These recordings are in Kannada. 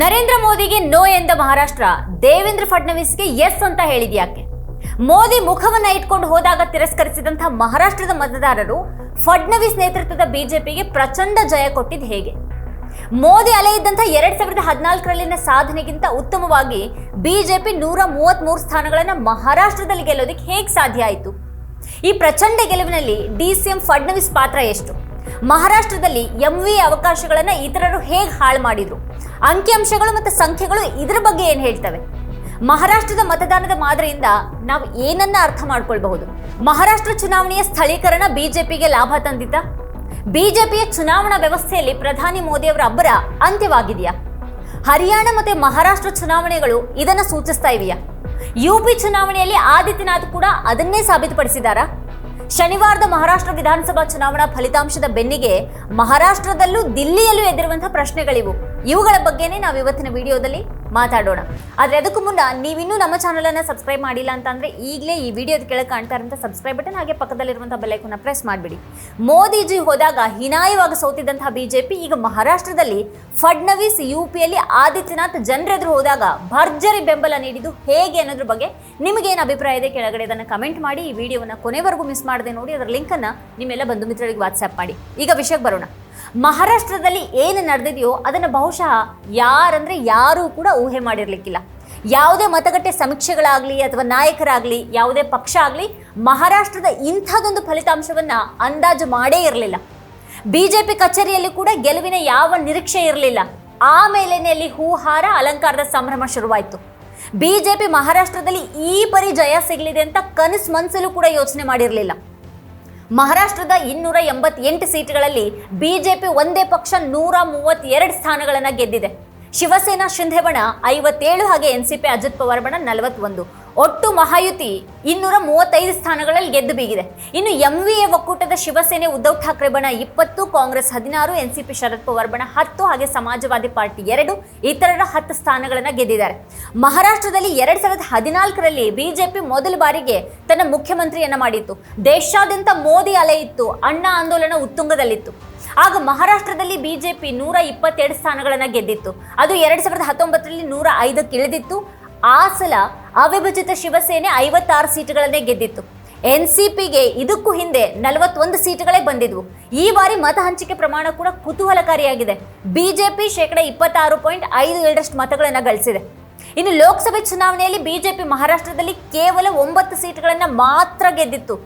ನರೇಂದ್ರ ಮೋದಿಗೆ ನೋ ಎಂದ ಮಹಾರಾಷ್ಟ್ರ, ದೇವೇಂದ್ರ ಫಡ್ನವೀಸ್ಗೆ ಎಸ್ ಅಂತ ಹೇಳಿದ್ಯಾಕೆ ಮೋದಿ ಮುಖವನ್ನ ಇಟ್ಕೊಂಡು ಹೋದಾಗ ತಿರಸ್ಕರಿಸಿದಂತಹ ಮಹಾರಾಷ್ಟ್ರದ ಮತದಾರರು ಫಡ್ನವೀಸ್ ನೇತೃತ್ವದ ಬಿಜೆಪಿಗೆ ಪ್ರಚಂಡ ಜಯ ಕೊಟ್ಟಿದ್ದು ಹೇಗೆ? ಮೋದಿ ಅಲೆ ಇದ್ದಂಥ ಎರಡ್ ಸಾವಿರದ ಹದಿನಾಲ್ಕರಲ್ಲಿನ ಸಾಧನೆಗಿಂತ ಉತ್ತಮವಾಗಿ ಬಿಜೆಪಿ ನೂರ ಮೂವತ್ಮೂರು ಸ್ಥಾನಗಳನ್ನು ಮಹಾರಾಷ್ಟ್ರದಲ್ಲಿ ಗೆಲ್ಲೋದಕ್ಕೆ ಹೇಗೆ ಸಾಧ್ಯ ಆಯಿತು? ಈ ಪ್ರಚಂಡ ಗೆಲುವಿನಲ್ಲಿ ಡಿಸಿಎಂ ಫಡ್ನವೀಸ್ ಪಾತ್ರ ಎಷ್ಟು? ಮಹಾರಾಷ್ಟ್ರದಲ್ಲಿ ಎಂ ವಿ ಅವಕಾಶಗಳನ್ನು ಇತರರು ಹೇಗೆ ಹಾಳು ಮಾಡಿದ್ರು? ಅಂಕಿಅಂಶಗಳು ಮತ್ತು ಸಂಖ್ಯೆಗಳು ಇದರ ಬಗ್ಗೆ ಏನು ಹೇಳ್ತವೆ? ಮಹಾರಾಷ್ಟ್ರದ ಮತದಾನದ ಮಾದರಿಯಿಂದ ನಾವು ಏನನ್ನ ಅರ್ಥ ಮಾಡ್ಕೊಳ್ಬಹುದು? ಮಹಾರಾಷ್ಟ್ರ ಚುನಾವಣೆಯ ಸ್ಥಳೀಕರಣ ಬಿಜೆಪಿಗೆ ಲಾಭ ತಂದಿದ್ದ ಬಿಜೆಪಿಯ ಚುನಾವಣಾ ವ್ಯವಸ್ಥೆಯಲ್ಲಿ ಪ್ರಧಾನಿ ಮೋದಿ ಅವರ ಅಬ್ಬರ ಅಂತ್ಯವಾಗಿದೆಯಾ? ಹರಿಯಾಣ ಮತ್ತೆ ಮಹಾರಾಷ್ಟ್ರ ಚುನಾವಣೆಗಳು ಇದನ್ನ ಸೂಚಿಸ್ತಾ ಇವೆಯಾ? ಯುಪಿ ಚುನಾವಣೆಯಲ್ಲಿ ಆದಿತ್ಯನಾಥ್ ಕೂಡ ಅದನ್ನೇ ಸಾಬೀತುಪಡಿಸಿದಾರಾ ಶನಿವಾರದ ಮಹಾರಾಷ್ಟ್ರ ವಿಧಾನಸಭಾ ಚುನಾವಣಾ ಫಲಿತಾಂಶದ ಬೆನ್ನಿಗೆ ಮಹಾರಾಷ್ಟ್ರದಲ್ಲೂ ದಿಲ್ಲಿಯಲ್ಲೂ ಎದುರುವಂತಹ ಪ್ರಶ್ನೆಗಳಿವು. ಇವುಗಳ ಬಗ್ಗೆನೇ ನಾವು ಇವತ್ತಿನ ವಿಡಿಯೋದಲ್ಲಿ ಮಾತಾಡೋಣ. ಆದರೆ ಅದಕ್ಕೂ ಮುನ್ನ ನೀವಿನ್ನೂ ನಮ್ಮ ಚಾನಲನ್ನು ಸಬ್ಸ್ಕ್ರೈಬ್ ಮಾಡಿಲ್ಲ ಅಂತಂದರೆ ಈಗಲೇ ಈ ವಿಡಿಯೋದ ಕೆಳಗೆ ಕಾಣ್ತಾ ಇರುವಂಥ ಸಬ್ಸ್ಕ್ರೈಬ್ ಬಟನ್ ಹಾಗೆ ಪಕ್ಕದಲ್ಲಿರುವಂಥ ಬೆಲೈಕನ್ನು ಪ್ರೆಸ್ ಮಾಡಿಬಿಡಿ. ಮೋದಿಜಿ ಹೋದಾಗ ಹೀನಾಯವಾಗಿ ಸೋತಿದ್ದಂತಹ ಬಿಜೆಪಿ ಈಗ ಮಹಾರಾಷ್ಟ್ರದಲ್ಲಿ ಫಡ್ನವೀಸ್ ಯು ಪಿಯಲ್ಲಿ ಆದಿತ್ಯನಾಥ್ ಜನರೆದುರು ಹೋದಾಗ ಭರ್ಜರಿ ಬೆಂಬಲ ನೀಡಿದ್ದು ಹೇಗೆ ಅನ್ನೋದ್ರ ಬಗ್ಗೆ ನಿಮಗೇನು ಅಭಿಪ್ರಾಯ ಇದೆ ಕೆಳಗಡೆ ಅದನ್ನು ಕಮೆಂಟ್ ಮಾಡಿ, ಈ ವಿಡಿಯೋವನ್ನು ಕೊನೆವರೆಗೂ ಮಿಸ್ ಮಾಡದೆ ನೋಡಿ, ಅದರ ಲಿಂಕನ್ನು ನಿಮ್ಮೆಲ್ಲ ಬಂಧು ಮಿತ್ರರಿಗೆ ವಾಟ್ಸ್ಆ್ಯಪ್ ಮಾಡಿ. ಈಗ ವಿಷಯಕ್ಕೆ ಬರೋಣ. ಮಹಾರಾಷ್ಟ್ರದಲ್ಲಿ ಏನು ನಡೆದಿದೆಯೋ ಅದನ್ನು ಬಹುಶಃ ಯಾರಂದರೆ ಯಾರೂ ಕೂಡ ಊಹೆ ಮಾಡಿರಲಿಕ್ಕಿಲ್ಲ. ಯಾವುದೇ ಮತಗಟ್ಟೆ ಸಮೀಕ್ಷೆಗಳಾಗಲಿ ಅಥವಾ ನಾಯಕರಾಗಲಿ, ಯಾವುದೇ ಪಕ್ಷ ಆಗಲಿ ಮಹಾರಾಷ್ಟ್ರದ ಇಂಥದೊಂದು ಫಲಿತಾಂಶವನ್ನು ಅಂದಾಜು ಮಾಡೇ ಇರಲಿಲ್ಲ. ಬಿ ಜೆ ಪಿ ಕಚೇರಿಯಲ್ಲಿ ಕೂಡ ಗೆಲುವಿನ ಯಾವ ನಿರೀಕ್ಷೆ ಇರಲಿಲ್ಲ. ಆಮೇಲೆ ಅಲ್ಲಿ ಹೂಹಾರ ಅಲಂಕಾರದ ಸಂಭ್ರಮ ಶುರುವಾಯಿತು. ಪಿ ಮಹಾರಾಷ್ಟ್ರದಲ್ಲಿ ಈ ಪರಿ ಜಯ ಸಿಗಲಿದೆ ಅಂತ ಕನಸು ಮನಸ್ಸಲ್ಲೂ ಕೂಡ ಯೋಚನೆ ಮಾಡಿರಲಿಲ್ಲ. ಮಹಾರಾಷ್ಟ್ರದ ಇನ್ನೂರ ಎಂಬತ್ತೆಂಟು ಸೀಟ್ಗಳಲ್ಲಿ ಬಿಜೆಪಿ ಒಂದೇ ಪಕ್ಷ ನೂರ ಮೂವತ್ತೆರಡು ಸ್ಥಾನಗಳನ್ನು ಗೆದ್ದಿದೆ. ಶಿವಸೇನಾ ಶಿಂಧೆ ಬಣ ಐವತ್ತೇಳು ಹಾಗೆ ಎನ್ಸಿಪಿ ಅಜಿತ್ ಪವಾರ್ ಬಣ ನಲವತ್ತೊಂದು. ಒಟ್ಟು ಮಹಾಯುತಿ ಇನ್ನೂರ ಮೂವತ್ತೈದು ಸ್ಥಾನಗಳಲ್ಲಿ ಗೆದ್ದು ಬೀಗಿದೆ. ಇನ್ನು ಎಂ ವಿ ಎ ಒಕ್ಕೂಟದ ಶಿವಸೇನೆ ಉದ್ಧವ್ ಠಾಕ್ರೆ ಬಣ ಇಪ್ಪತ್ತು, ಕಾಂಗ್ರೆಸ್ ಹದಿನಾರು N C P Sharad Pawar ಬಣ ಹತ್ತು ಹಾಗೆ ಸಮಾಜವಾದಿ ಪಾರ್ಟಿ ಎರಡು, ಇತರರ ಹತ್ತು ಸ್ಥಾನಗಳನ್ನು ಗೆದ್ದಿದ್ದಾರೆ. ಮಹಾರಾಷ್ಟ್ರದಲ್ಲಿ ಎರಡ್ ಸಾವಿರದ ಹದಿನಾಲ್ಕರಲ್ಲಿ ಬಿಜೆಪಿ ಮೊದಲ ಬಾರಿಗೆ ತನ್ನ ಮುಖ್ಯಮಂತ್ರಿಯನ್ನ ಮಾಡಿತ್ತು. ದೇಶಾದ್ಯಂತ ಮೋದಿ ಅಲೆ ಇತ್ತು, ಅಣ್ಣಾ ಆಂದೋಲನ ಉತ್ತುಂಗದಲ್ಲಿತ್ತು. ಆಗ ಮಹಾರಾಷ್ಟ್ರದಲ್ಲಿ ಬಿಜೆಪಿ ನೂರ ಇಪ್ಪತ್ತೆರಡು ಸ್ಥಾನಗಳನ್ನು ಗೆದ್ದಿತ್ತು. ಅದು ಎರಡ್ ಸಾವಿರದ ಹತ್ತೊಂಬತ್ತರಲ್ಲಿ ನೂರ ಐದಕ್ಕೆ ಇಳಿದಿತ್ತು ಆ ಸಲ ಅವಿಭಜಿತ ಶಿವಸೇನೆ ಐವತ್ತಾರು ಸೀಟುಗಳನ್ನೇ ಗೆದ್ದಿತ್ತು. ಎನ್ ಸಿ ಪಿಗೆ ಇದಕ್ಕೂ ಹಿಂದೆ ನಲವತ್ತೊಂದು ಸೀಟುಗಳೇ ಬಂದಿದ್ವು. ಈ ಬಾರಿ ಮತ ಹಂಚಿಕೆ ಪ್ರಮಾಣ ಕೂಡ ಕುತೂಹಲಕಾರಿಯಾಗಿದೆ. ಬಿಜೆಪಿ ಶೇಕಡ ಇಪ್ಪತ್ತಾರು ಪಾಯಿಂಟ್ ಐದು ಏಳರಷ್ಟು ಮತಗಳನ್ನು ಗಳಿಸಿದೆ. ಇನ್ನು ಲೋಕಸಭೆ ಚುನಾವಣೆಯಲ್ಲಿ ಬಿಜೆಪಿ ಮಹಾರಾಷ್ಟ್ರದಲ್ಲಿ ಕೇವಲ ಒಂಬತ್ತು ಸೀಟುಗಳನ್ನು ಮಾತ್ರ ಗೆದ್ದಿತ್ತು.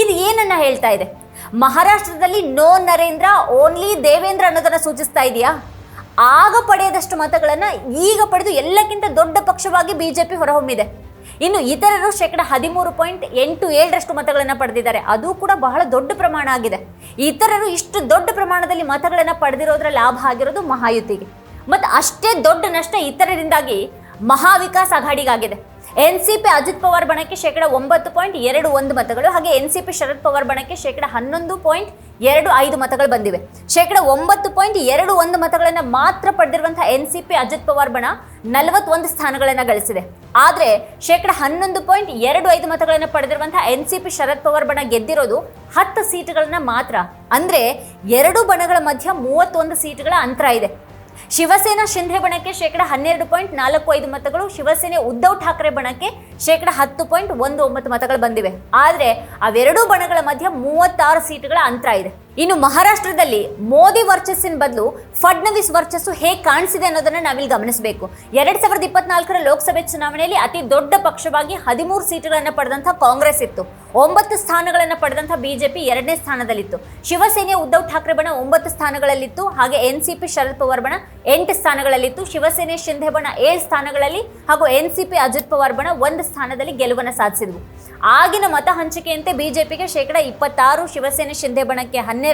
ಇದು ಏನನ್ನ ಹೇಳ್ತಾ ಇದೆ? ಮಹಾರಾಷ್ಟ್ರದಲ್ಲಿ ನೋ ನರೇಂದ್ರ, ಓನ್ಲಿ ದೇವೇಂದ್ರ ಅನ್ನೋದನ್ನ ಸೂಚಿಸ್ತಾ ಇದೆಯಾ? ಆಗ ಪಡೆಯದಷ್ಟು ಮತಗಳನ್ನು ಈಗ ಪಡೆದು ಎಲ್ಲಕ್ಕಿಂತ ದೊಡ್ಡ ಪಕ್ಷವಾಗಿ ಬಿಜೆಪಿ ಹೊರಹೊಮ್ಮಿದೆ. ಇನ್ನು ಇತರರು ಶೇಕಡ ಹದಿಮೂರು ಪಾಯಿಂಟ್ ಎಂಟು ಏಳರಷ್ಟು ಮತಗಳನ್ನು ಪಡೆದಿದ್ದಾರೆ. ಅದು ಕೂಡ ಬಹಳ ದೊಡ್ಡ ಪ್ರಮಾಣ ಆಗಿದೆ. ಇತರರು ಇಷ್ಟು ದೊಡ್ಡ ಪ್ರಮಾಣದಲ್ಲಿ ಮತಗಳನ್ನು ಪಡೆದಿರೋದ್ರ ಲಾಭ ಆಗಿರೋದು ಮಹಾಯುತಿಗೆ. ಮತ್ತು ಅಷ್ಟೇ ದೊಡ್ಡ ನಷ್ಟ ಇತರರಿಂದಾಗಿ Maha Vikas ಅಘಾಡಿಗಾಗಿದೆ N C P Ajit Pawar ಬಣಕ್ಕೆ ಶೇಕಡ ಒಂಬತ್ತು ಪಾಯಿಂಟ್ ಎರಡು ಒಂದು ಮತಗಳು ಹಾಗೆ N C P Sharad Pawar ಬಣಕ್ಕೆ ಶೇಕಡ ಹನ್ನೊಂದು ಪಾಯಿಂಟ್ ಎರಡು ಐದು ಮತಗಳು ಬಂದಿವೆ. ಶೇಕಡ ಒಂಬತ್ತು ಪಾಯಿಂಟ್ ಎರಡು ಒಂದು ಮತಗಳನ್ನು ಮಾತ್ರ ಪಡೆದಿರುವಂತಹ N C P Ajit Pawar ಬಣ ನಲವತ್ತೊಂದು ಸ್ಥಾನಗಳನ್ನು ಗಳಿಸಿದೆ. ಆದರೆ ಶೇಕಡ ಹನ್ನೊಂದು ಪಾಯಿಂಟ್ ಎರಡು ಐದು ಮತಗಳನ್ನು ಪಡೆದಿರುವಂತಹ N C P Sharad Pawar ಬಣ ಗೆದ್ದಿರೋದು ಹತ್ತು ಸೀಟುಗಳನ್ನು ಮಾತ್ರ. ಅಂದ್ರೆ ಎರಡು ಬಣಗಳ ಮಧ್ಯ ಮೂವತ್ತೊಂದು ಸೀಟುಗಳ ಅಂತರ ಇದೆ. ಶಿವಸೇನಾ ಶಿಂಧೆ ಬಣಕ್ಕೆ ಶೇಕಡ ಹನ್ನೆರಡು ಪಾಯಿಂಟ್ ನಾಲ್ಕು ಐದು ಮತಗಳು, ಶಿವಸೇನೆ ಉದ್ಧವ್ ಠಾಕ್ರೆ ಬಣಕ್ಕೆ ಶೇಕಡ ಹತ್ತು ಪಾಯಿಂಟ್ ಒಂದು ಒಂಬತ್ತು ಮತಗಳು ಬಂದಿವೆ. ಆದರೆ, ಅವೆರಡೂ ಬಣಗಳ ಮಧ್ಯೆ ಮೂವತ್ತಾರು ಸೀಟುಗಳ ಅಂತರ ಇದೆ. ಇನ್ನು ಮಹಾರಾಷ್ಟ್ರದಲ್ಲಿ ಮೋದಿ ವರ್ಚಸ್ಸಿನ ಬದಲು ಫಡ್ನವೀಸ್ ವರ್ಚಸ್ಸು ಹೇಗೆ ಕಾಣಿಸಿದೆ ಅನ್ನೋದನ್ನ ನಾವಿಲ್ಲಿ ಗಮನಿಸಬೇಕು. ಎರಡ್ ಸಾವಿರದ ಇಪ್ಪತ್ನಾಲ್ಕರ ಲೋಕಸಭೆ ಚುನಾವಣೆಯಲ್ಲಿ ಅತಿ ದೊಡ್ಡ ಪಕ್ಷವಾಗಿ ಹದಿಮೂರು ಸೀಟುಗಳನ್ನು ಪಡೆದಂತಹ ಕಾಂಗ್ರೆಸ್ ಇತ್ತು. ಒಂಬತ್ತು ಸ್ಥಾನಗಳನ್ನು ಪಡೆದಂತಹ ಬಿಜೆಪಿ ಎರಡನೇ ಸ್ಥಾನದಲ್ಲಿತ್ತು. ಶಿವಸೇನೆ ಉದ್ಧವ್ ಠಾಕ್ರೆ ಬಣ ಒಂಬತ್ತು ಸ್ಥಾನಗಳಲ್ಲಿತ್ತು. ಹಾಗೆ N C P Sharad Pawar ಬಣ ಎಂಟು ಸ್ಥಾನಗಳಲ್ಲಿತ್ತು. ಶಿವಸೇನೆ ಶಿಂಧೆ ಬಣ ಏಳು ಸ್ಥಾನಗಳಲ್ಲಿ ಹಾಗೂ N C P Ajit Pawar ಬಣ ಒಂದು ಸ್ಥಾನದಲ್ಲಿ ಗೆಲುವನ್ನು ಸಾಧಿಸಿದ್ವು. ಆಗಿನ ಮತ ಹಂಚಿಕೆಯಂತೆ ಬಿಜೆಪಿಗೆ ಶೇಕಡ ಇಪ್ಪತ್ತಾರು, ಶಿವಸೇನೆ ಶಿಂಧೆ ಬಣಕ್ಕೆ ಹನ್ನೆರಡು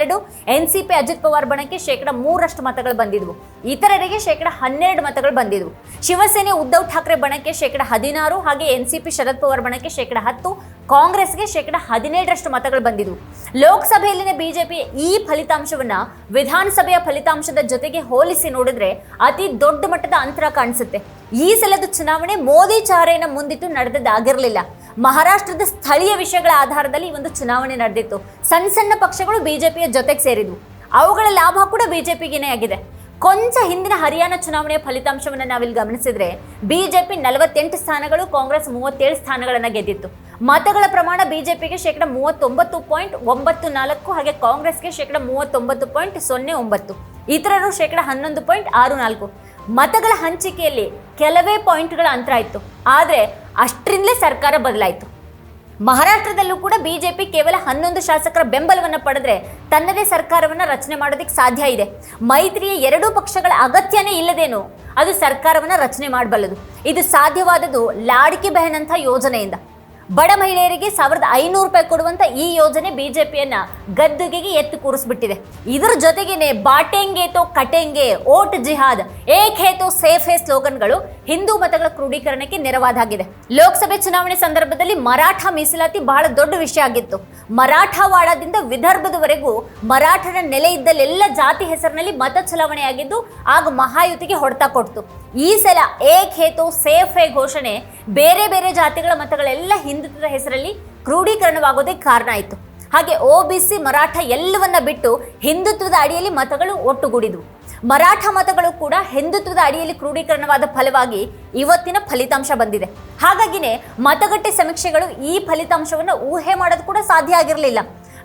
N C P Ajit Pawar ಬಣಕ್ಕೆ ಶೇಕಡ ಮೂರಷ್ಟು ಮತಗಳು ಬಂದಿದ್ವು. ಇತರರಿಗೆ ಶೇಕಡ ಹನ್ನೆರಡು ಮತಗಳು ಬಂದಿದ್ವು. ಶಿವಸೇನೆ ಉದ್ಧವ್ ಠಾಕ್ರೆ ಬಣಕ್ಕೆ ಶೇಕಡ ಹದಿನಾರು ಹಾಗೆ N C P Sharad Pawar ಬಣಕ್ಕೆ ಶೇಕಡ ಹತ್ತು, ಕಾಂಗ್ರೆಸ್ಗೆ ಶೇಕಡ ಹದಿನೇಳರಷ್ಟು ಮತಗಳು ಬಂದಿದ್ವು. ಲೋಕಸಭೆಯಲ್ಲಿನ ಬಿಜೆಪಿ ಈ ಫಲಿತಾಂಶವನ್ನ ವಿಧಾನಸಭೆಯ ಫಲಿತಾಂಶದ ಜೊತೆಗೆ ಹೋಲಿಸಿ ನೋಡಿದ್ರೆ ಅತಿ ದೊಡ್ಡ ಮಟ್ಟದ ಅಂತರ ಕಾಣಿಸುತ್ತೆ. ಈ ಸಲದ ಚುನಾವಣೆ ಮೋದಿ ಚಾರೆಯನ್ನು ಮುಂದಿಟ್ಟು ನಡೆದದ್ದಾಗಿರಲಿಲ್ಲ. ಮಹಾರಾಷ್ಟ್ರದ ಸ್ಥಳೀಯ ವಿಷಯಗಳ ಆಧಾರದಲ್ಲಿ ಒಂದು ಚುನಾವಣೆ ನಡೆದಿತ್ತು. ಸಣ್ಣ ಸಣ್ಣ ಪಕ್ಷಗಳು ಬಿಜೆಪಿಯ ಜೊತೆಗೆ ಸೇರಿದ್ವು. ಅವುಗಳ ಲಾಭ ಕೂಡ ಬಿಜೆಪಿಗೇನೆ ಆಗಿದೆ. ಕೊಂಚ ಹಿಂದಿನ ಹರಿಯಾಣ ಚುನಾವಣೆಯ ಫಲಿತಾಂಶವನ್ನು ನಾವಿಲ್ಲಿ ಗಮನಿಸಿದ್ರೆ, ಬಿಜೆಪಿ ನಲವತ್ತೆಂಟು ಸ್ಥಾನಗಳು, ಕಾಂಗ್ರೆಸ್ ಮೂವತ್ತೇಳು ಸ್ಥಾನಗಳನ್ನು ಗೆದ್ದಿತ್ತು. ಮತಗಳ ಪ್ರಮಾಣ ಬಿಜೆಪಿಗೆ ಶೇಕಡ ಮೂವತ್ತೊಂಬತ್ತು ಪಾಯಿಂಟ್ ಒಂಬತ್ತು ನಾಲ್ಕು ಹಾಗೆ ಕಾಂಗ್ರೆಸ್ಗೆ ಶೇಕಡ ಮೂವತ್ತೊಂಬತ್ತು ಪಾಯಿಂಟ್ ಸೊನ್ನೆ ಒಂಬತ್ತು. ಇತರರು ಶೇಕಡ ಹನ್ನೊಂದು ಪಾಯಿಂಟ್ ಆರು ನಾಲ್ಕು. ಮತಗಳ ಹಂಚಿಕೆಯಲ್ಲಿ ಕೆಲವೇ ಪಾಯಿಂಟ್ಗಳ ಅಂತರ ಇತ್ತು. ಆದರೆ ಅಷ್ಟರಿಂದಲೇ ಸರ್ಕಾರ ಬದಲಾಯಿತು. ಮಹಾರಾಷ್ಟ್ರದಲ್ಲೂ ಕೂಡ ಬಿ ಜೆ ಪಿ ಕೇವಲ ಹನ್ನೊಂದು ಶಾಸಕರ ಬೆಂಬಲವನ್ನು ಪಡೆದ್ರೆ ತನ್ನದೇ ಸರ್ಕಾರವನ್ನು ರಚನೆ ಮಾಡೋದಕ್ಕೆ ಸಾಧ್ಯ ಇದೆ. ಮೈತ್ರಿಯ ಎರಡೂ ಪಕ್ಷಗಳ ಅಗತ್ಯನೇ ಇಲ್ಲದೇನು ಅದು ಸರ್ಕಾರವನ್ನು ರಚನೆ ಮಾಡಬಲ್ಲದು. ಇದು ಸಾಧ್ಯವಾದದ್ದು ಲಾಡಿಕೆ ಬೆಹನ್ ಅಂತ ಯೋಜನೆಯಿಂದ. ಬಡ ಮಹಿಳೆಯರಿಗೆ ಸಾವಿರದ ಐನೂರು ರೂಪಾಯಿ ಕೊಡುವಂತ ಈ ಯೋಜನೆ ಬಿಜೆಪಿಯನ್ನ ಗದ್ದುಗೆಗೆ ಎತ್ತು ಕೂರಿಸ್ಬಿಟ್ಟಿದೆ. ಇದರ ಜೊತೆಗೇನೆ ಬಾಟೆಂಗೆ ತೋ ಕಟೆಂಗೆ, ಓಟ್ ಜಿಹಾದ್ ಏಕ್ ಹೇ ತೋ ಸೇಫ್ ಹೇ ಸ್ಲೋಗನ್ಗಳು ಹಿಂದೂ ಮತಗಳ ಕ್ರೋಢೀಕರಣಕ್ಕೆ ನೆರವಾದಾಗಿದೆ. ಲೋಕಸಭೆ ಚುನಾವಣೆ ಸಂದರ್ಭದಲ್ಲಿ ಮರಾಠ ಮೀಸಲಾತಿ ಬಹಳ ದೊಡ್ಡ ವಿಷಯ ಆಗಿತ್ತು. ಮರಾಠವಾಡದಿಂದ ವಿದರ್ಭದವರೆಗೂ ಮರಾಠರ ನೆಲೆ ಇದ್ದಲ್ಲೆಲ್ಲ ಜಾತಿ ಹೆಸರಿನಲ್ಲಿ ಮತ ಚಲಾವಣೆಯಾಗಿದ್ದು ಆಗ ಮಹಾಯುತಿಗೆ ಹೊಡೆತ ಕೊಡ್ತು. ಈ ಸಲ ಏಕ್ ಹೇತು ಸೇಫ್ ಹೇ ಘೋಷಣೆ ಬೇರೆ ಬೇರೆ ಜಾತಿಗಳ ಮತಗಳೆಲ್ಲ ಹಿಂದುತ್ವದ ಹೆಸರಲ್ಲಿ ಕ್ರೋಢೀಕರಣವಾಗೋದಕ್ಕೆ ಕಾರಣ ಆಯಿತು. ಹಾಗೆ ಒ ಬಿ ಸಿ ಮರಾಠ ಎಲ್ಲವನ್ನ ಬಿಟ್ಟು ಹಿಂದುತ್ವದ ಅಡಿಯಲ್ಲಿ ಮತಗಳು ಒಟ್ಟುಗೂಡಿದವು. ಮರಾಠ ಮತಗಳು ಕೂಡ ಹಿಂದುತ್ವದ ಅಡಿಯಲ್ಲಿ ಕ್ರೋಢೀಕರಣವಾದ ಫಲವಾಗಿ ಇವತ್ತಿನ ಫಲಿತಾಂಶ ಬಂದಿದೆ. ಹಾಗಾಗಿನೇ ಮತಗಟ್ಟೆ ಸಮೀಕ್ಷೆಗಳು ಈ ಫಲಿತಾಂಶವನ್ನು ಊಹೆ ಮಾಡೋದು ಕೂಡ ಸಾಧ್ಯ ಆಗಿರಲಿಲ್ಲ.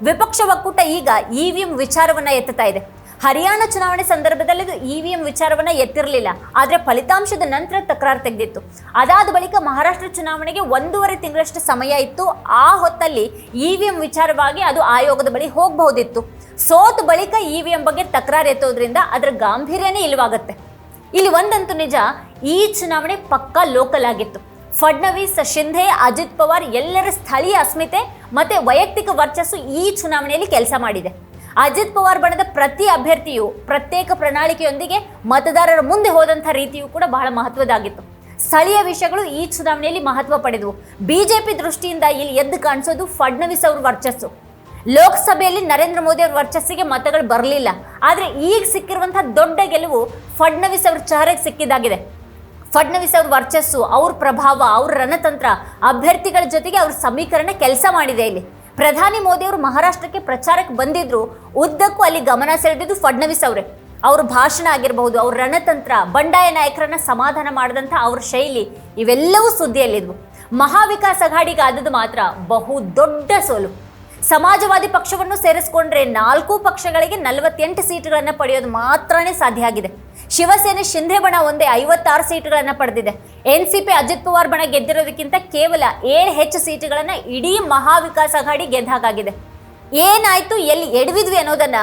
ವಿಪಕ್ಷ ಒಕ್ಕೂಟ ಈಗ ಇವಿಎಂ ವಿಚಾರವನ್ನ ಎತ್ತುತ್ತಾ ಇದೆ. ಹರಿಯಾಣ ಚುನಾವಣೆ ಸಂದರ್ಭದಲ್ಲಿ ಇವಿಎಂ ವಿಚಾರವನ್ನ ಎತ್ತಿರಲಿಲ್ಲ. ಆದರೆ ಫಲಿತಾಂಶದ ನಂತರ ತಕರಾರು ತೆಗೆದಿತ್ತು. ಅದಾದ ಬಳಿಕ ಮಹಾರಾಷ್ಟ್ರ ಚುನಾವಣೆಗೆ ಒಂದೂವರೆ ತಿಂಗಳಷ್ಟು ಸಮಯ ಇತ್ತು. ಆ ಹೊತ್ತಲ್ಲಿ ಇವಿಎಂ ವಿಚಾರವಾಗಿ ಅದು ಆಯೋಗದ ಬಳಿ ಹೋಗಬಹುದಿತ್ತು. ಸೋತ ಬಳಿಕ ಇವಿಎಂ ಬಗ್ಗೆ ತಕರಾರು ಎತ್ತೋದ್ರಿಂದ ಅದರ ಗಾಂಭೀರ್ಯನೇ ಇಲ್ಲವಾಗುತ್ತೆ. ಇಲ್ಲಿ ಒಂದಂತೂ ನಿಜ, ಈ ಚುನಾವಣೆ ಪಕ್ಕಾ ಲೋಕಲ್ ಆಗಿತ್ತು. ಫಡ್ನವೀಸ್, ಶಿಂಧೆ, ಅಜಿತ್ ಪವಾರ್ ಎಲ್ಲರ ಸ್ಥಳೀಯ ಅಸ್ಮಿತೆ ಮತ್ತೆ ವೈಯಕ್ತಿಕ ವರ್ಚಸ್ಸು ಈ ಚುನಾವಣೆಯಲ್ಲಿ ಕೆಲಸ ಮಾಡಿದೆ. ಅಜಿತ್ ಪವಾರ್ ಬಣದ ಪ್ರತಿ ಅಭ್ಯರ್ಥಿಯು ಪ್ರತ್ಯೇಕ ಪ್ರಣಾಳಿಕೆಯೊಂದಿಗೆ ಮತದಾರರ ಮುಂದೆ ಹೋದಂಥ ರೀತಿಯು ಕೂಡ ಬಹಳ ಮಹತ್ವದಾಗಿತ್ತು ಸ್ಥಳೀಯ ವಿಷಯಗಳು ಈ ಚುನಾವಣೆಯಲ್ಲಿ ಮಹತ್ವ ಪಡೆದವು. ಬಿಜೆಪಿ ದೃಷ್ಟಿಯಿಂದ ಇಲ್ಲಿ ಎದ್ದು ಕಾಣಿಸೋದು ಫಡ್ನವೀಸ್ ಅವ್ರ ವರ್ಚಸ್ಸು. ಲೋಕಸಭೆಯಲ್ಲಿ ನರೇಂದ್ರ ಮೋದಿ ಅವರ ವರ್ಚಸ್ಸಿಗೆ ಮತಗಳು ಬರಲಿಲ್ಲ. ಆದರೆ ಈಗ ಸಿಕ್ಕಿರುವಂತಹ ದೊಡ್ಡ ಗೆಲುವು ಫಡ್ನವೀಸ್ ಅವ್ರ ಚಹರೆಗೆ ಸಿಕ್ಕಿದಾಗಿದೆ. ಫಡ್ನವೀಸ್ ಅವ್ರ ವರ್ಚಸ್ಸು, ಅವ್ರ ಪ್ರಭಾವ, ಅವ್ರ ರಣತಂತ್ರ, ಅಭ್ಯರ್ಥಿಗಳ ಜೊತೆಗೆ ಅವ್ರ ಸಮೀಕರಣ ಕೆಲಸ ಮಾಡಿದೆ ಇಲ್ಲಿ. ಪ್ರಧಾನಿ ಮೋದಿ ಅವರು ಮಹಾರಾಷ್ಟ್ರಕ್ಕೆ ಪ್ರಚಾರಕ್ಕೆ ಬಂದಿದ್ರು, ಉದ್ದಕ್ಕೂ ಅಲ್ಲಿ ಗಮನ ಸೆಳೆದಿದ್ದು ಫಡ್ನವೀಸ್ ಅವರೇ. ಅವ್ರ ಭಾಷಣ ಆಗಿರಬಹುದು, ಅವ್ರ ರಣತಂತ್ರ, ಬಂಡಾಯ ನಾಯಕರನ್ನ ಸಮಾಧಾನ ಮಾಡಿದಂಥ ಅವ್ರ ಶೈಲಿ ಇವೆಲ್ಲವೂ ಸುದ್ದಿಯಲ್ಲಿದ್ವು. ಮಹಾವಿಕಾಸ್ ಅಘಾಡಿಗೆ ಆದದ್ದು ಮಾತ್ರ ಬಹು ದೊಡ್ಡ ಸೋಲು. ಸಮಾಜವಾದಿ ಪಕ್ಷವನ್ನು ಸೇರಿಸಿಕೊಂಡ್ರೆ ನಾಲ್ಕು ಪಕ್ಷಗಳಿಗೆ ನಲವತ್ತೆಂಟು ಸೀಟುಗಳನ್ನು ಪಡೆಯೋದು ಮಾತ್ರನೇ ಸಾಧ್ಯ ಆಗಿದೆ. ಶಿವಸೇನೆ ಶಿಂಧೆ ಬಣ ಒಂದೇ ಐವತ್ತಾರು ಸೀಟುಗಳನ್ನು ಪಡೆದಿದೆ. N C P Ajit Pawar ಬಣ ಗೆದ್ದಿರೋದಕ್ಕಿಂತ ಕೇವಲ ಏಳು ಹೆಚ್ಚು ಸೀಟುಗಳನ್ನು ಇಡೀ ಮಹಾವಿಕಾಸ್ ಅಘಾಡಿ ಗೆದ್ದಾಗಿದೆ ಏನಾಯ್ತು, ಎಲ್ಲಿ ಎಡವಿದ್ವಿ ಅನ್ನೋದನ್ನ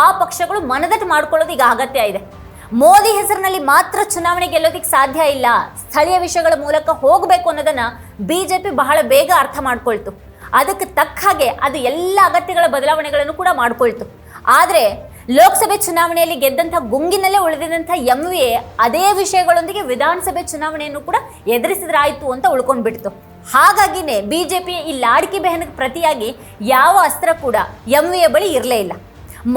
ಆ ಪಕ್ಷಗಳು ಮನದಟ್ಟು ಮಾಡ್ಕೊಳ್ಳೋದು ಈಗ ಅಗತ್ಯ ಇದೆ. ಮೋದಿ ಹೆಸರಿನಲ್ಲಿ ಮಾತ್ರ ಚುನಾವಣೆ ಗೆಲ್ಲೋದಿಕ್ಕೆ ಸಾಧ್ಯ ಇಲ್ಲ. ಸ್ಥಳೀಯ ವಿಷಯಗಳ ಮೂಲಕ ಹೋಗಬೇಕು ಅನ್ನೋದನ್ನ ಬಿಜೆಪಿ ಬಹಳ ಬೇಗ ಅರ್ಥ ಮಾಡ್ಕೊಳ್ತು. ಅದಕ್ಕೆ ತಕ್ಕ ಹಾಗೆ ಅದು ಎಲ್ಲ ಅಗತ್ಯಗಳ ಬದಲಾವಣೆಗಳನ್ನು ಕೂಡ ಮಾಡಿಕೊಳ್ತು. ಆದರೆ ಲೋಕಸಭೆ ಚುನಾವಣೆಯಲ್ಲಿ ಗೆದ್ದಂಥ ಗುಂಗಿನಲ್ಲೇ ಉಳಿದಿದ್ದಂಥ ಎಂ ವಿ ಅದೇ ವಿಷಯಗಳೊಂದಿಗೆ ವಿಧಾನಸಭೆ ಚುನಾವಣೆಯನ್ನು ಕೂಡ ಎದುರಿಸಿದ್ರಾಯಿತು ಅಂತ ಉಳ್ಕೊಂಡ್ಬಿಡ್ತು. ಹಾಗಾಗಿನೇ ಬಿಜೆಪಿ ಈ ಲಾಡ್ಕಿ ಬೆಹನಕ್ಕೆ ಪ್ರತಿಯಾಗಿ ಯಾವ ಅಸ್ತ್ರ ಕೂಡ ಎಂ ಎ ಬಳಿ ಇರಲೇ ಇಲ್ಲ.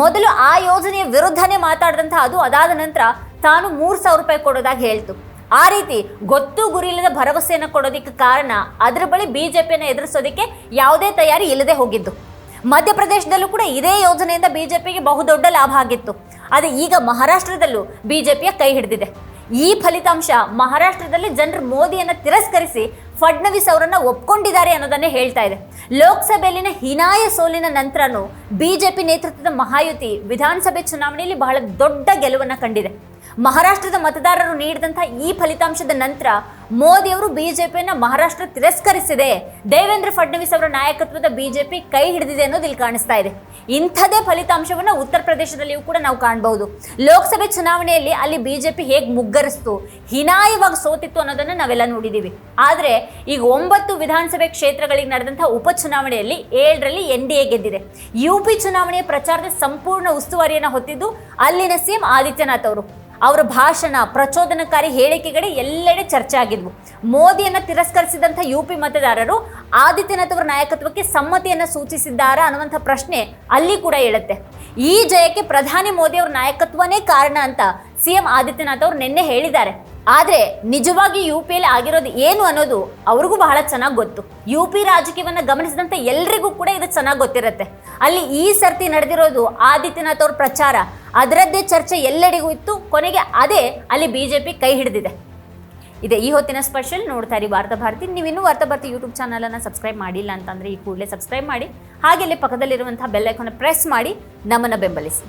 ಮೊದಲು ಆ ಯೋಜನೆಯ ವಿರುದ್ಧನೇ ಮಾತಾಡಿದಂಥ ಅದು ಅದಾದ ನಂತರ ತಾನು ಮೂರು ಸಾವಿರ ರೂಪಾಯಿ ಕೊಡೋದಾಗಿ ಹೇಳ್ತು. ಆ ರೀತಿ ಗೊತ್ತು ಗುರಿ ಇಲ್ಲದ ಭರವಸೆಯನ್ನು ಕೊಡೋದಕ್ಕೆ ಕಾರಣ ಅದರ ಬಳಿ ಬಿಜೆಪಿಯನ್ನು ಎದುರಿಸೋದಕ್ಕೆ ಯಾವುದೇ ತಯಾರಿ ಇಲ್ಲದೆ ಹೋಗಿದ್ದು. ಮಧ್ಯಪ್ರದೇಶದಲ್ಲೂ ಕೂಡ ಇದೇ ಯೋಜನೆಯಿಂದ ಬಿಜೆಪಿಗೆ ಬಹುದೊಡ್ಡ ಲಾಭ ಆಗಿತ್ತು. ಆದರೆ ಈಗ ಮಹಾರಾಷ್ಟ್ರದಲ್ಲೂ ಬಿಜೆಪಿಯ ಕೈ ಹಿಡಿದಿದೆ. ಈ ಫಲಿತಾಂಶ ಮಹಾರಾಷ್ಟ್ರದಲ್ಲಿ ಜನರು ಮೋದಿಯನ್ನು ತಿರಸ್ಕರಿಸಿ ಫಡ್ನವೀಸ್ ಅವರನ್ನು ಒಪ್ಕೊಂಡಿದ್ದಾರೆ ಅನ್ನೋದನ್ನೇ ಹೇಳ್ತಾ ಇದೆ. ಲೋಕಸಭೆಯಲ್ಲಿನ ಹೀನಾಯ ಸೋಲಿನ ನಂತರನೂ ಬಿಜೆಪಿ ನೇತೃತ್ವದ ಮಹಾಯುತಿ ವಿಧಾನಸಭೆ ಚುನಾವಣೆಯಲ್ಲಿ ಬಹಳ ದೊಡ್ಡ ಗೆಲುವನ್ನು ಕಂಡಿದೆ. ಮಹಾರಾಷ್ಟ್ರದ ಮತದಾರರು ನೀಡಿದಂಥ ಈ ಫಲಿತಾಂಶದ ನಂತರ ಮೋದಿ ಅವರು ಬಿಜೆಪಿಯನ್ನ ಮಹಾರಾಷ್ಟ್ರ ತಿರಸ್ಕರಿಸಿದೆ. ದೇವೇಂದ್ರ ಫಡ್ನವೀಸ್ ಅವರ ನಾಯಕತ್ವದ ಬಿಜೆಪಿ ಕೈ ಹಿಡಿದಿದೆ ಅನ್ನೋದು ಇಲ್ಲಿ ಕಾಣಿಸ್ತಾ ಇದೆ. ಇಂಥದೇ ಫಲಿತಾಂಶವನ್ನು ಉತ್ತರ ಪ್ರದೇಶದಲ್ಲಿಯೂ ಕೂಡ ನಾವು ಕಾಣಬಹುದು. ಲೋಕಸಭೆ ಚುನಾವಣೆಯಲ್ಲಿ ಅಲ್ಲಿ ಬಿಜೆಪಿ ಹೇಗೆ ಮುಗ್ಗರಿಸ್ತು, ಹಿನಾಯವಾಗಿ ಸೋತಿತ್ತು ಅನ್ನೋದನ್ನು ನಾವೆಲ್ಲ ನೋಡಿದ್ದೀವಿ ಆದರೆ ಈಗ ಒಂಬತ್ತು ವಿಧಾನಸಭೆ ಕ್ಷೇತ್ರಗಳಿಗೆ ನಡೆದಂಥ ಉಪಚುನಾವಣೆಯಲ್ಲಿ ಏಳರಲ್ಲಿ ಎನ್ ಡಿ ಎ ಗೆದ್ದಿದೆ. ಯು ಪಿ ಚುನಾವಣೆಯ ಪ್ರಚಾರದ ಸಂಪೂರ್ಣ ಉಸ್ತುವಾರಿಯನ್ನು ಹೊತ್ತಿದ್ದು ಅಲ್ಲಿನ ಸಿಎಂ ಆದಿತ್ಯನಾಥ್ ಅವರು. ಅವರ ಭಾಷಣ, ಪ್ರಚೋದನಕಾರಿ ಹೇಳಿಕೆಗಳೇ ಎಲ್ಲೆಡೆ ಚರ್ಚೆ ಆಗಿದ್ವು. ಮೋದಿಯನ್ನು ತಿರಸ್ಕರಿಸಿದಂಥ ಯು ಪಿ ಮತದಾರರು ಆದಿತ್ಯನಾಥ್ ಅವರ ನಾಯಕತ್ವಕ್ಕೆ ಸಮ್ಮತಿಯನ್ನು ಸೂಚಿಸಿದ್ದಾರಾ ಅನ್ನುವಂಥ ಪ್ರಶ್ನೆ ಅಲ್ಲಿ ಕೂಡ ಹೇಳುತ್ತೆ ಈ ಜಯಕ್ಕೆ ಪ್ರಧಾನಿ ಮೋದಿ ಅವರ ನಾಯಕತ್ವನೇ ಕಾರಣ ಅಂತ ಸಿಎಂ ಆದಿತ್ಯನಾಥ್ ಅವರು ನಿನ್ನೆ ಹೇಳಿದ್ದಾರೆ. ಆದರೆ ನಿಜವಾಗಿ ಯು ಪಿಯಲ್ಲಿ ಆಗಿರೋದು ಏನು ಅನ್ನೋದು ಅವ್ರಿಗೂ ಬಹಳ ಚೆನ್ನಾಗಿ ಗೊತ್ತು. ಯು ಪಿ ರಾಜಕೀಯವನ್ನು ಗಮನಿಸಿದಂಥ ಎಲ್ರಿಗೂ ಕೂಡ ಇದು ಚೆನ್ನಾಗಿ ಗೊತ್ತಿರುತ್ತೆ. ಅಲ್ಲಿ ಈ ಸರ್ತಿ ನಡೆದಿರೋದು ಆದಿತ್ಯನಾಥ್ ಅವ್ರ ಪ್ರಚಾರ, ಅದರದ್ದೇ ಚರ್ಚೆ ಎಲ್ಲೆಡೆಗೂ ಇತ್ತು, ಕೊನೆಗೆ ಅದೇ ಅಲ್ಲಿ ಬಿ ಜೆ ಪಿ ಕೈ ಹಿಡಿದಿದೆ. ಇದೆ ಈ ಹೊತ್ತಿನ ಸ್ಪೆಷಲ್ ನೋಡ್ತಾ ಇರಿ ವಾರ್ತಾ ಭಾರತಿ. ನೀವು ಇನ್ನೂ ವಾರ್ತಾ ಭಾರತಿ ಯೂಟ್ಯೂಬ್ ಚಾನಲನ್ನು ಸಬ್ಸ್ಕ್ರೈಬ್ ಮಾಡಿಲ್ಲ ಅಂತಂದರೆ ಈ ಕೂಡಲೇ ಸಬ್ಸ್ಕ್ರೈಬ್ ಮಾಡಿ, ಹಾಗೆ ಇಲ್ಲಿ ಪಕ್ಕದಲ್ಲಿರುವಂತಹ ಬೆಲ್ ಐಕಾನ್ ಪ್ರೆಸ್ ಮಾಡಿ, ನಮ್ಮನ್ನು ಬೆಂಬಲಿಸಿ.